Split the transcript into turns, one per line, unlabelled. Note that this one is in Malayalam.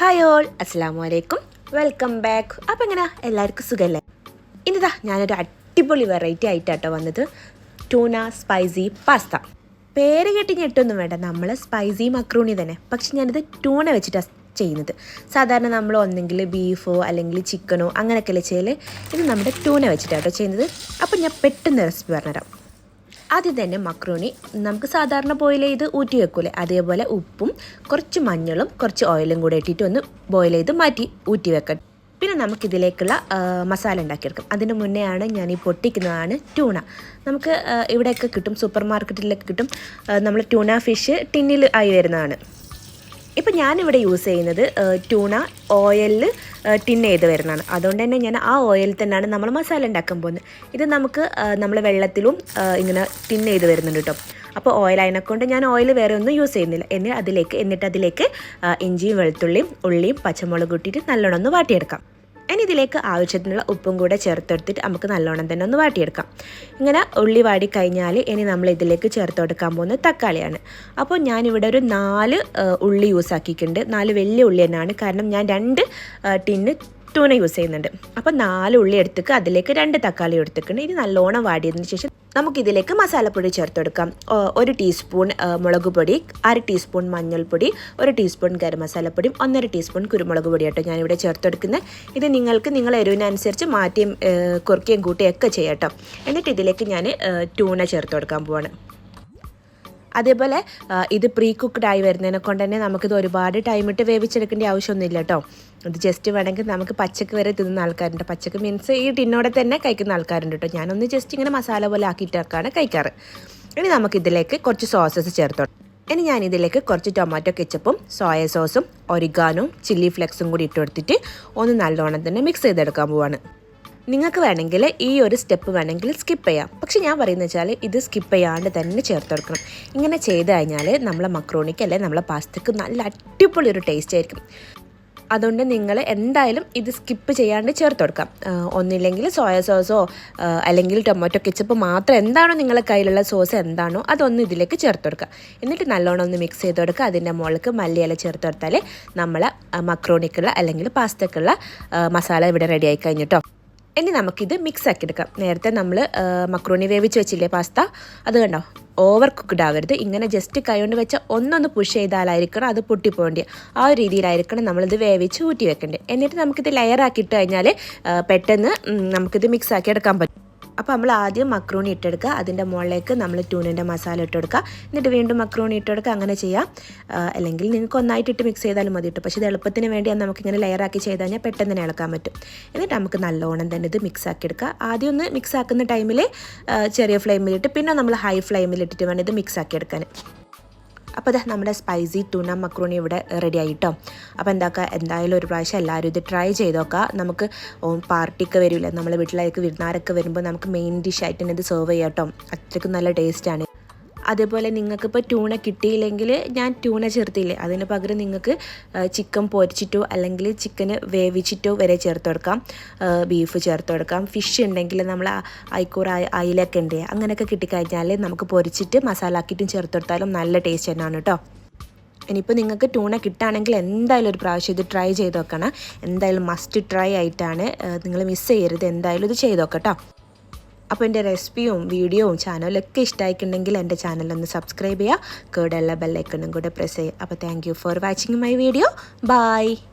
ഹായ് ഓൾ അസ്സാം വലൈക്കും വെൽക്കം ബാക്ക് അപ്പം എങ്ങനെ? എല്ലാവർക്കും സുഖമല്ലേ ഇന്നിതാ ഞാനൊരു അടിപൊളി വെറൈറ്റി ആയിട്ടാട്ടോ വന്നത്. ടൂന സ്പൈസി പാസ്ത പേര് കേട്ട് ഞെട്ടൊന്നും വേണ്ട. നമ്മൾ സ്പൈസി മക്രൂണി തന്നെ. പക്ഷെ ഞാനിത് ടൂണ വെച്ചിട്ടാണ് ചെയ്യുന്നത്. സാധാരണ നമ്മൾ ഒന്നെങ്കിൽ ബീഫോ അല്ലെങ്കിൽ ചിക്കനോ അങ്ങനെയൊക്കെ ചെയ്യൽ ഇത് നമ്മുടെ ടൂന വെച്ചിട്ടാട്ടോ ചെയ്യുന്നത്. അപ്പം ഞാൻ പെട്ടെന്ന് റെസിപ്പി പറഞ്ഞുതരാം. ആദ്യം തന്നെ മക്രോണി നമുക്ക് സാധാരണ ബോയിൽ ചെയ്ത് ഊറ്റി വെക്കൂലേ. അതേപോലെ ഉപ്പും കുറച്ച് മഞ്ഞളും കുറച്ച് ഓയിലും കൂടെ ഇട്ടിട്ട് ഒന്ന് ബോയിൽ ചെയ്ത് മാറ്റി ഊറ്റി വെക്കണം പിന്നെ നമുക്കിതിലേക്കുള്ള മസാല ഉണ്ടാക്കിയെടുക്കാം. അതിന് മുന്നേ ആണ് ഞാൻ ഈ പൊട്ടിക്കുന്നതാണ് ട്യൂണ നമുക്ക് ഇവിടെയൊക്കെ കിട്ടും സൂപ്പർ മാർക്കറ്റിലൊക്കെ കിട്ടും. നമ്മൾ ട്യൂണ ഫിഷ് ടിന്നിൽ ആയി വരുന്നതാണ്. ഇപ്പം ഞാനിവിടെ യൂസ് ചെയ്യുന്നത് ട്യൂണ ഓയിലിൽ ടിൻ ചെയ്ത് വരുന്നതാണ്. അതുകൊണ്ട് തന്നെ ഞാൻ ആ ഓയിലിൽ തന്നെയാണ് നമ്മൾ മസാല ഉണ്ടാക്കാൻ പോകുന്നത്. ഇത് നമുക്ക് നമ്മൾ വെള്ളത്തിലും ഇങ്ങനെ ടിൻ ചെയ്ത് വരുന്നുണ്ട് കേട്ടോ അപ്പോൾ ഓയിൽ അതിനെക്കൊണ്ട് ഞാൻ ഓയിൽ വേറെ ഒന്നും യൂസ് ചെയ്യുന്നില്ല. എന്നിട്ട് അതിലേക്ക് എന്നിട്ട് അതിലേക്ക് ഇഞ്ചിയും വെളുത്തുള്ളിയും ഉള്ളിയും പച്ചമുളക് കൂട്ടിയിട്ട് നല്ലോണം ഒന്ന് വാട്ടിയെടുക്കാം. ഇനി ഇതിലേക്ക് ആവശ്യത്തിനുള്ള ഉപ്പും കൂടെ ചേർത്തെടുത്തിട്ട് നമുക്ക് നല്ലോണം തന്നെ ഒന്ന് വാട്ടിയെടുക്കാം. ഇങ്ങനെ ഉള്ളി വാടി കഴിഞ്ഞാൽ ഇനി നമ്മൾ ഇതിലേക്ക് ചേർത്ത് കൊടുക്കാൻ പോകുന്നത് തക്കാളിയാണ്. അപ്പോൾ ഞാനിവിടെ ഒരു നാല് ഉള്ളി യൂസ് ആക്കിയിട്ടുണ്ട്. നാല് വലിയ ഉള്ളി തന്നെയാണ്. കാരണം ഞാൻ രണ്ട് ടിന്ന് ടൂന യൂസ് ചെയ്യുന്നുണ്ട്. അപ്പോൾ നാല് ഉള്ളി എടുത്തിട്ട് അതിലേക്ക് രണ്ട് തക്കാളി എടുത്തിട്ടുണ്ട്. ഇനി നല്ലോണം വാടിയതിന് ശേഷം നമുക്കിതിലേക്ക് മസാലപ്പൊടി ചേർത്തെടുക്കാം. ഒരു ടീസ്പൂൺ മുളക് പൊടി അര ടീസ്പൂൺ മഞ്ഞൾപ്പൊടി ഒരു ടീസ്പൂൺ ഗരം മസാലപ്പൊടിയും ഒന്നര ടീസ്പൂൺ കുരുമുളക് പൊടി കേട്ടോ ഞാനിവിടെ ചേർത്തെടുക്കുന്നത് ഇത് നിങ്ങൾക്ക് നിങ്ങൾ എരിവിനനുസരിച്ച് മാറ്റിയും കുറുക്കിയും കൂട്ടിയും ഒക്കെ ചെയ്യാം കേട്ടോ എന്നിട്ട് ഇതിലേക്ക് ഞാൻ ട്യൂണ ചേർത്ത് കൊടുക്കാൻ പോവാണ്. അതേപോലെ ഇത് പ്രീ കുക്ക്ഡ് ആയി വരുന്നതിനെ കൊണ്ട് തന്നെ നമുക്കിത് ഒരുപാട് ടൈം ഇട്ട് വേവിച്ചെടുക്കേണ്ട ആവശ്യമൊന്നുമില്ല കേട്ടോ. ഇത് ജസ്റ്റ് വേണമെങ്കിൽ നമുക്ക് പച്ചക്ക് വരെ തിന്നുന്ന ആൾക്കാരുണ്ട്. പച്ചക്ക് മീൻസ് ഈ ടിന്നോടെ തന്നെ കഴിക്കുന്ന ആൾക്കാരുണ്ട് കേട്ടോ. ഞാനൊന്ന് ജസ്റ്റ് ഇങ്ങനെ മസാല പോലെ ആക്കിയിട്ടൊക്കെയാണ് കഴിക്കാറ്. ഇനി നമുക്കിതിലേക്ക് കുറച്ച് സോസസ് ചേർത്തോളാം. ഇനി ഞാൻ ഇതിലേക്ക് കുറച്ച് ടൊമാറ്റോ കെച്ചപ്പും സോയ സോസും ഒരിഗാനും ചില്ലി ഫ്ലെക്സും കൂടി ഇട്ട് കൊടുത്തിട്ട് ഒന്ന് നല്ലോണം തന്നെ മിക്സ് ചെയ്തെടുക്കാൻ പോവാണ്. നിങ്ങൾക്ക് വേണമെങ്കിൽ ഈ ഒരു സ്റ്റെപ്പ് വേണമെങ്കിൽ സ്കിപ്പ് ചെയ്യാം. പക്ഷെ ഞാൻ പറയുന്നത് വെച്ചാൽ ഇത് സ്കിപ്പ് ചെയ്യാണ്ട് തന്നെ ചേർത്ത് കൊടുക്കണം. ഇങ്ങനെ ചെയ്ത് കഴിഞ്ഞാൽ നമ്മളെ മക്രോണിക്ക് അല്ലെങ്കിൽ നമ്മളെ പാസ്തക്ക് നല്ല അടിപൊളി ഒരു ടേസ്റ്റ് ആയിരിക്കും. അതുകൊണ്ട് നിങ്ങൾ എന്തായാലും ഇത് സ്കിപ്പ് ചെയ്യാണ്ട് ചേർത്ത് കൊടുക്കാം. ഒന്നില്ലെങ്കിൽ സോയ സോസോ അല്ലെങ്കിൽ ടൊമാറ്റോ കെച്ചപ്പ് മാത്രം എന്താണോ നിങ്ങളുടെ കയ്യിലുള്ള സോസ് എന്താണോ അതൊന്ന് ഇതിലേക്ക് ചേർത്ത് കൊടുക്കുക. എന്നിട്ട് നല്ലോണം ഒന്ന് മിക്സ് ചെയ്ത് കൊടുക്കുക. അതിന്റെ മുകളിൽ മല്ലിയില ചേർത്ത് കൊടുത്താൽ നമ്മളെ മക്രോണിക്കുള്ള അല്ലെങ്കിൽ പാസ്തക്കുള്ള മസാല ഇവിടെ റെഡി ആയി കഴിഞ്ഞിട്ടോ ഇനി നമുക്കിത് മിക്സ് ആക്കി എടുക്കാം നേരത്തെ നമ്മൾ മക്രോണി വേവിച്ച് വെച്ചില്ലേ പാസ്ത? അത് കണ്ടോ? ഓവർ കുക്ക്ഡ് ആവരുത്. ഇങ്ങനെ ജസ്റ്റ് കൈകൊണ്ട് വെച്ച ഒന്നൊന്ന് പുഷ് ചെയ്താലായിരിക്കണം അത് പൊട്ടിപ്പോകേണ്ടി ആ ഒരു രീതിയിലായിരിക്കണം നമ്മളിത് വേവിച്ച് ഊറ്റി വെക്കേണ്ടത്. എന്നിട്ട് നമുക്കിത് ലെയർ ആക്കിയിട്ട് കഴിഞ്ഞാൽ പെട്ടെന്ന് നമുക്കിത് മിക്സ് ആക്കി എടുക്കാൻ പറ്റും. അപ്പോൾ നമ്മൾ ആദ്യം മക്രൂണി ഇട്ടെടുക്കുക. അതിന്റെ മുകളിലേക്ക് നമ്മൾ ട്യൂണിന്റെ മസാല ഇട്ടെടുക്കുക എന്നിട്ട് വീണ്ടും മക്രൂണി ഇട്ടെടുക്കുക അങ്ങനെ ചെയ്യാം. അല്ലെങ്കിൽ നിങ്ങൾക്ക് ഒന്നായിട്ട് ഇട്ട് മിക്സ് ചെയ്താലും മതി ഇട്ടു പക്ഷേ ഇത് എളുപ്പത്തിന് വേണ്ടിയാണ് നമുക്കിങ്ങനെ ലെയറാക്കി ചെയ്ത് കഴിഞ്ഞാൽ പെട്ടെന്ന് തന്നെ ഇളക്കാൻ പറ്റും. എന്നിട്ട് നമുക്ക് നല്ലോണം തന്നെ ഇത് മിക്സ് ആക്കി എടുക്കുക. ആദ്യം ഒന്ന് മിക്സ് ആക്കുന്ന ടൈമിൽ ചെറിയ ഫ്ലെയിമിലിട്ട് പിന്നെ നമ്മൾ ഹൈ ഫ്ലെയിമിലിട്ടിട്ട് വേണം ഇത് മിക്സ് ആക്കി എടുക്കാൻ. അപ്പോൾ അത് നമ്മുടെ സ്പൈസി ടൂണ മക്രോണി ഇവിടെ റെഡി ആയിട്ടോ. അപ്പോൾ എന്താക്കുക എന്തായാലും ഒരു പ്രാവശ്യം എല്ലാവരും ഇത് ട്രൈ ചെയ്ത് നോക്കുക നമുക്ക് പാർട്ടിക്ക് വരില്ല? നമ്മളെ വീട്ടിലേക്ക് വിരുന്നാരൊക്കെ വരുമ്പോൾ നമുക്ക് മെയിൻ ഡിഷായിട്ട് തന്നെ ഇത് സെർവ് ചെയ്യാം കേട്ടോ അത്രയ്ക്കും നല്ല ടേസ്റ്റാണ് അതേപോലെ നിങ്ങൾക്കിപ്പോൾ ട്യൂണ കിട്ടിയില്ലെങ്കിൽ ഞാൻ ട്യൂണ ചേർത്തില്ലേ? അതിന് പകരം നിങ്ങൾക്ക് ചിക്കൻ പൊരിച്ചിട്ടോ അല്ലെങ്കിൽ ചിക്കന് വേവിച്ചിട്ടോ വരെ ചേർത്ത് കൊടുക്കാം. ബീഫ് ചേർത്ത് കൊടുക്കാം. ഫിഷ് ഉണ്ടെങ്കിൽ നമ്മൾ ഐക്കൂറ അയിലൊക്കെ ഉണ്ട് അങ്ങനെയൊക്കെ കിട്ടിക്കഴിഞ്ഞാൽ നമുക്ക് പൊരിച്ചിട്ട് മസാല ആക്കിയിട്ടും ചേർത്ത് കൊടുത്താലും നല്ല ടേസ്റ്റ് തന്നെയാണ് കേട്ടോ ഇനിയിപ്പോൾ നിങ്ങൾക്ക് ട്യൂണ കിട്ടുകയാണെങ്കിൽ എന്തായാലും ഒരു പ്രാവശ്യം ഇത് ട്രൈ ചെയ്ത് നോക്കണം. എന്തായാലും മസ്റ്റ് ട്രൈ ആയിട്ടാണ് നിങ്ങൾ മിസ് ചെയ്യരുത്. എന്തായാലും ഇത് ചെയ്ത് നോക്കട്ടോ അപ്പോൾ എന്റെ റെസിപ്പിയും വീഡിയോയും ചാനലൊക്കെ ഇഷ്ടമായിട്ടുണ്ടെങ്കിൽ എന്റെ ചാനലൊന്ന് സബ്സ്ക്രൈബ് ചെയ്യുക. കേടുള്ള ബെല്ലൈക്കണും കൂടെ പ്രസ് ചെയ്യുക. അപ്പോൾ thank for watching my video bye